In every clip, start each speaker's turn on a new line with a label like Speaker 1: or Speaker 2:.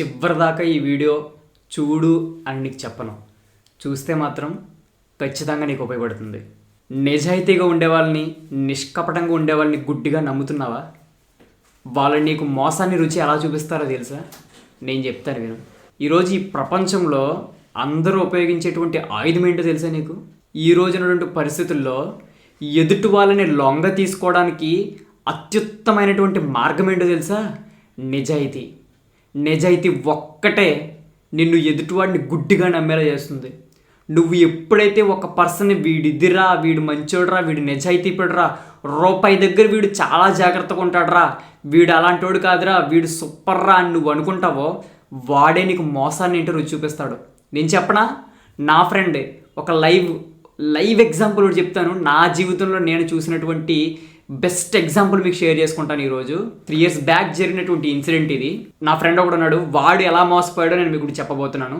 Speaker 1: చివరిదాకా ఈ వీడియో చూడు అని నీకు చెప్పను. చూస్తే మాత్రం ఖచ్చితంగా నీకు ఉపయోగపడుతుంది. నిజాయితీగా ఉండే వాళ్ళని నిష్కపటంగా ఉండే వాళ్ళని గుడ్డిగా నమ్ముతున్నావా? వాళ్ళు నీకు మోసాన్ని రుచి ఎలా చూపిస్తారో తెలుసా? నేను చెప్తాను విను. ఈరోజు ఈ ప్రపంచంలో అందరూ ఉపయోగించేటువంటి ఆయుధం ఏంటో తెలుసా నీకు? ఈ రోజునటువంటి పరిస్థితుల్లో ఎదుటి వాళ్ళని లొంగ తీసుకోవడానికి అత్యుత్తమైనటువంటి మార్గం ఏంటో తెలుసా? నిజాయితీ. నిజాయితీ ఒక్కటే నిన్ను ఎదుటివాడిని గుడ్డిగా నమ్మేలా చేస్తుంది. నువ్వు ఎప్పుడైతే ఒక పర్సన్ వీడిదిరా వీడు మంచోడరా వీడు నిజాయితీ పడరా రూపాయి దగ్గర వీడు చాలా జాగ్రత్తగా ఉంటాడురా వీడు అలాంటోడు కాదురా వీడు సూపర్రా అని నువ్వు అనుకుంటావో వాడే నీకు మోసాన్ని ఏంటో రుచి చూపిస్తాడు. నేను చెప్పనా? నా ఫ్రెండ్ ఒక లైవ్ లైవ్ ఎగ్జాంపుల్ చెప్తాను. నా జీవితంలో నేను చూసినటువంటి బెస్ట్ ఎగ్జాంపుల్ మీకు షేర్ చేసుకుంటాను ఈరోజు త్రీ ఇయర్స్ బ్యాక్ జరిగినటువంటి ఇన్సిడెంట్ ఇది. నా ఫ్రెండ్ ఒకడు ఉన్నాడు వాడు ఎలా మోసపోయాడో నేను మీకు ఇప్పుడు చెప్పబోతున్నాను.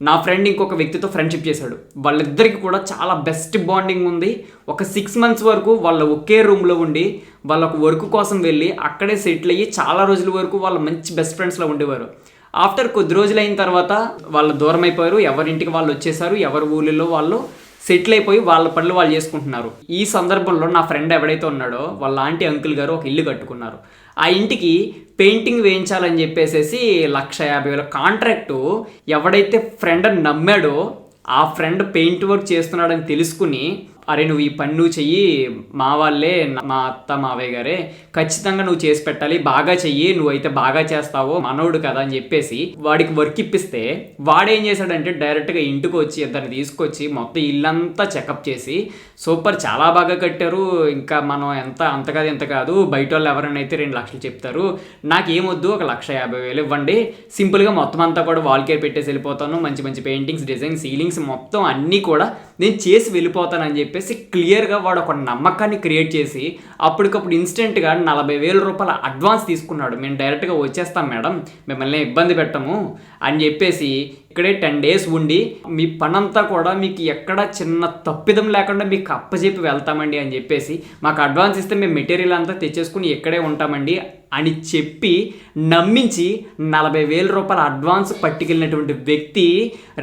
Speaker 1: నా ఫ్రెండ్ ఇంకొక వ్యక్తితో ఫ్రెండ్షిప్ చేశాడు. వాళ్ళిద్దరికి కూడా చాలా బెస్ట్ బాండింగ్ ఉంది. ఒక సిక్స్ మంత్స్ వరకు వాళ్ళ ఒకే రూమ్లో ఉండి వాళ్ళ ఒక వర్క్ కోసం వెళ్ళి అక్కడే సెటిల్ అయ్యి చాలా రోజుల వరకు వాళ్ళ మంచి బెస్ట్ ఫ్రెండ్స్లో ఉండేవారు. ఆఫ్టర్ కొద్ది రోజులు అయిన తర్వాత వాళ్ళు దూరం అయిపోయారు. ఎవరింటికి వాళ్ళు వచ్చేసారు ఎవరి ఊళ్ళలో వాళ్ళు సెటిల్ అయిపోయి వాళ్ళ పనులు వాళ్ళు చేసుకుంటున్నారు. ఈ సందర్భంలో నా ఫ్రెండ్ ఎవడైతే ఉన్నాడో వాళ్ళ ఆంటీ అంకుల్ గారు ఒక ఇల్లు కట్టుకున్నారు. ఆ ఇంటికి పెయింటింగ్ వేయించాలని చెప్పేసేసి లక్ష యాభై వేల కాంట్రాక్టు ఎవడైతే ఫ్రెండ్ నమ్మాడో ఆ ఫ్రెండ్ పెయింట్ వర్క్ చేస్తున్నాడని తెలుసుకుని అరే నువ్వు ఈ పని నువ్వు చెయ్యి. మా వాళ్ళే మా అత్త మావయ్య గారే ఖచ్చితంగా నువ్వు చేసి పెట్టాలి. బాగా చెయ్యి. నువ్వైతే బాగా చేస్తావో మనోడు కదా అని చెప్పేసి వాడికి వర్క్ ఇప్పిస్తే వాడేం చేశాడంటే డైరెక్ట్గా ఇంటికి వచ్చి ఇద్దరిని తీసుకొచ్చి మొత్తం ఇల్లంతా చెకప్ చేసి సూపర్ చాలా బాగా కట్టారు. ఇంకా మనం ఎంత అంత కాదు ఎంత కాదు బయట వాళ్ళు ఎవరైనా అయితే రెండు లక్షలు చెప్తారు. నాకేమొద్దు ఒక లక్ష యాభై వేలు ఇవ్వండి. సింపుల్గా మొత్తం అంతా కూడా వాల్ కేర్ పెట్టేసి వెళ్ళిపోతాను. మంచి మంచి పెయింటింగ్స్ డిజైన్ సీలింగ్స్ మొత్తం అన్నీ కూడా నేను చేసి వెళ్ళిపోతానని చెప్పేసి క్లియర్గా వాడు ఒక నమ్మకాన్ని క్రియేట్ చేసి అప్పటికప్పుడు ఇన్స్టెంట్గా నలభై వేల రూపాయల అడ్వాన్స్ తీసుకున్నాడు. మేము డైరెక్ట్గా వచ్చేస్తాం మేడం మిమ్మల్ని ఇబ్బంది పెట్టము అని చెప్పేసి ఇక్కడే టెన్ డేస్ ఉండి మీ పనంతా కూడా మీకు ఎక్కడ చిన్న తప్పిదం లేకుండా మీకు అప్పచెప్పి వెళ్తామండి అని చెప్పేసి మాకు అడ్వాన్స్ ఇస్తే మేము మెటీరియల్ అంతా తెచ్చేసుకుని ఇక్కడే ఉంటామండి అని చెప్పి నమ్మించి నలభై వేల రూపాయల అడ్వాన్స్ పట్టుకెళ్ళినటువంటి వ్యక్తి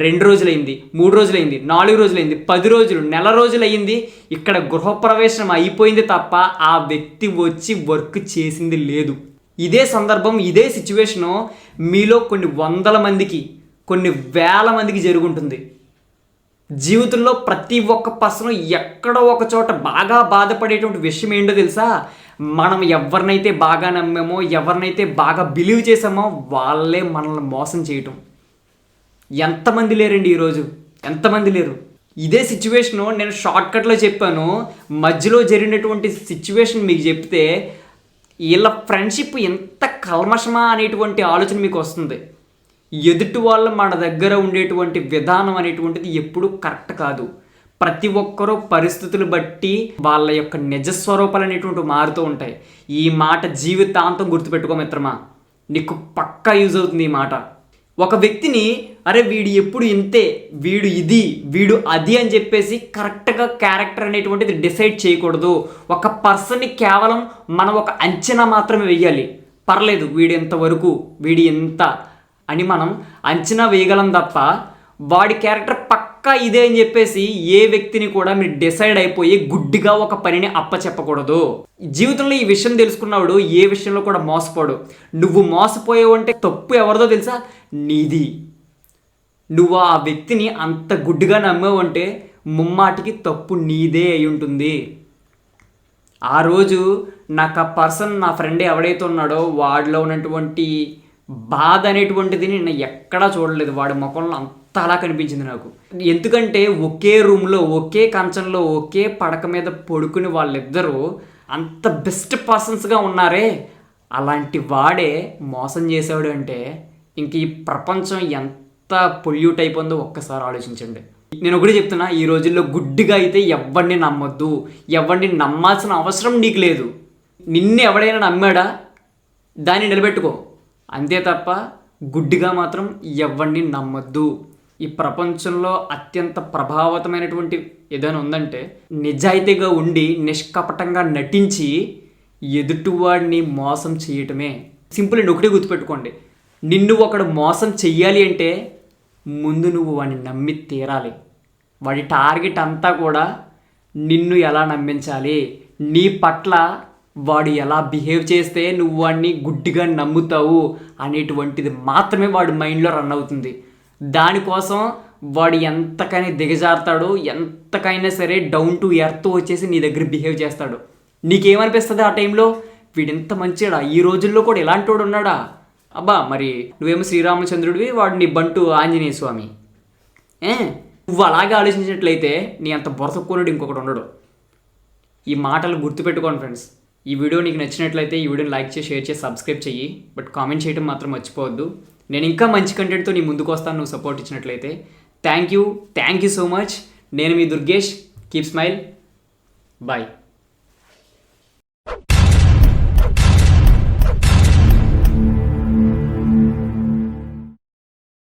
Speaker 1: రెండు రోజులైంది మూడు రోజులైంది నాలుగు రోజులైంది పది రోజులు నెల రోజులయ్యింది. ఇక్కడ గృహప్రవేశం అయిపోయింది తప్ప ఆ వ్యక్తి వచ్చి వర్క్ చేసింది లేదు. ఇదే సందర్భం ఇదే సిచ్యువేషను మీలో కొన్ని వందల మందికి కొన్ని వేల మందికి జరుగుంటుంది. జీవితంలో ప్రతి ఒక్క పర్సన్ ఎక్కడో ఒక చోట బాగా బాధపడేటువంటి విషయం ఏంటో తెలుసా? మనం ఎవరినైతే బాగా నమ్మామో ఎవరినైతే బాగా బిలీవ్ చేసామో వాళ్ళే మనల్ని మోసం చేయటం. ఎంతమంది లేరండి ఈరోజు? ఎంతమంది లేరు? ఇదే సిచ్యువేషను నేను షార్ట్కట్లో చెప్పాను. మధ్యలో జరిగినటువంటి సిచ్యువేషన్ మీకు చెప్తే వీళ్ళ ఫ్రెండ్షిప్ ఎంత కల్మషమా అనేటువంటి ఆలోచన మీకు వస్తుంది. ఎదుటి వాళ్ళు మన దగ్గర ఉండేటువంటి విధానం అనేటువంటిది ఎప్పుడూ కరెక్ట్ కాదు. ప్రతి ఒక్కరూ పరిస్థితులు బట్టి వాళ్ళ యొక్క నిజస్వరూపాలు అనేటువంటివి మారుతూ ఉంటాయి. ఈ మాట జీవితాంతం గుర్తుపెట్టుకో మిత్రమా. నీకు పక్కా యూజ్ అవుతుంది ఈ మాట. ఒక వ్యక్తిని అరే వీడు ఎప్పుడు ఇంతే వీడు ఇది వీడు అది అని చెప్పేసి కరెక్ట్గా క్యారెక్టర్ అనేటువంటిది డిసైడ్ చేయకూడదు. ఒక పర్సన్ని కేవలం మనం ఒక అంచనా మాత్రమే వెయ్యాలి. పర్లేదు వీడు ఎంతవరకు వీడి ఎంత అని మనం అంచనా వేయగలం తప్ప వాడి క్యారెక్టర్ పక్కా ఇదే అని చెప్పేసి ఏ వ్యక్తిని కూడా మీరు డిసైడ్ అయిపోయి గుడ్డిగా ఒక పనిని అప్పచెప్పకూడదు. జీవితంలో ఈ విషయం తెలుసుకున్నవాడు ఏ విషయంలో కూడా మోసపోడు. నువ్వు మోసపోయావు అంటే తప్పు ఎవరిదో తెలుసా? నీది. నువ్వు ఆ వ్యక్తిని అంత గుడ్డిగా నమ్మావు అంటే ముమ్మాటికి తప్పు నీదే అయి ఉంటుంది. ఆ రోజు నాకు ఆ పర్సన్ నా ఫ్రెండ్ ఎవడైతే ఉన్నాడో వాడిలో ఉన్నటువంటి బాధ అనేటువంటిది నేను ఎక్కడా చూడలేదు. వాడి ముఖంలో అంత అలా కనిపించింది నాకు. ఎందుకంటే ఒకే రూమ్లో ఒకే కంచంలో ఒకే పడక మీద పడుకుని వాళ్ళిద్దరూ అంత బెస్ట్ పర్సన్స్గా ఉన్నారే. అలాంటి వాడే మోసం చేసాడు అంటే ఇంక ఈ ప్రపంచం ఎంత పొల్యూట్ అయిపోయిందో ఒక్కసారి ఆలోచించండి. నేను ఒకటి చెప్తున్నా ఈ రోజుల్లో గుడ్డిగా అయితే ఎవరిని నమ్మొద్దు. ఎవరిని నమ్మాల్సిన అవసరం నీకు లేదు. నిన్ను ఎవడైనా నమ్మాడా? దాన్ని నిలబెట్టుకో. అంతే తప్ప గుడ్డిగా మాత్రం ఎవరిని నమ్మొద్దు. ఈ ప్రపంచంలో అత్యంత ప్రభావితమైనటువంటి ఏదైనా ఉందంటే నిజాయితీగా ఉండి నిష్కపటంగా నటించి ఎదుటివాడిని మోసం చేయటమే. సింపుల్ అండి ఒకటే గుర్తుపెట్టుకోండి. నిన్ను ఒకడు మోసం చెయ్యాలి అంటే ముందు నువ్వు వాడిని నమ్మి తీరాలి. వాడి టార్గెట్ అంతా కూడా నిన్ను ఎలా నమ్మించాలి? నీ పట్ల వాడు ఎలా బిహేవ్ చేస్తే నువ్వు వాడిని గుడ్డిగా నమ్ముతావు అనేటువంటిది మాత్రమే వాడి మైండ్లో రన్ అవుతుంది. దానికోసం వాడు ఎంతకైనా దిగజారుతాడు ఎంతకైనా సరే డౌన్ టు ఎర్త్ వచ్చేసి నీ దగ్గర బిహేవ్ చేస్తాడు. నీకేమనిపిస్తుంది ఆ టైంలో? వీడింత మంచిడా? ఈ రోజుల్లో కూడా ఇలాంటి వాడు ఉన్నాడా? అబ్బా మరి నువ్వేమో శ్రీరామచంద్రుడివి వాడు నీ బంటు ఆంజనేయ స్వామి. ఏ? నువ్వు అలాగే ఆలోచించినట్లయితే నీ అంత బొరతక్కున్నాడు ఇంకొకటి ఉండడు. ఈ మాటలు గుర్తుపెట్టుకోండి ఫ్రెండ్స్. ఈ వీడియో నీకు నచ్చినట్లయితే ఈ వీడియోని లైక్ చేసి షేర్ చేసి సబ్స్క్రైబ్ చెయ్యి. బట్ కామెంట్ చేయడం మాత్రం మర్చిపోవద్దు. నేను ఇంకా మంచి కంటెంట్తో నీ ముందుకు వస్తాను నువ్వు సపోర్ట్ ఇచ్చినట్లయితే. Thank you thank you so much నేను మీ దుర్గేష్. Keep smile bye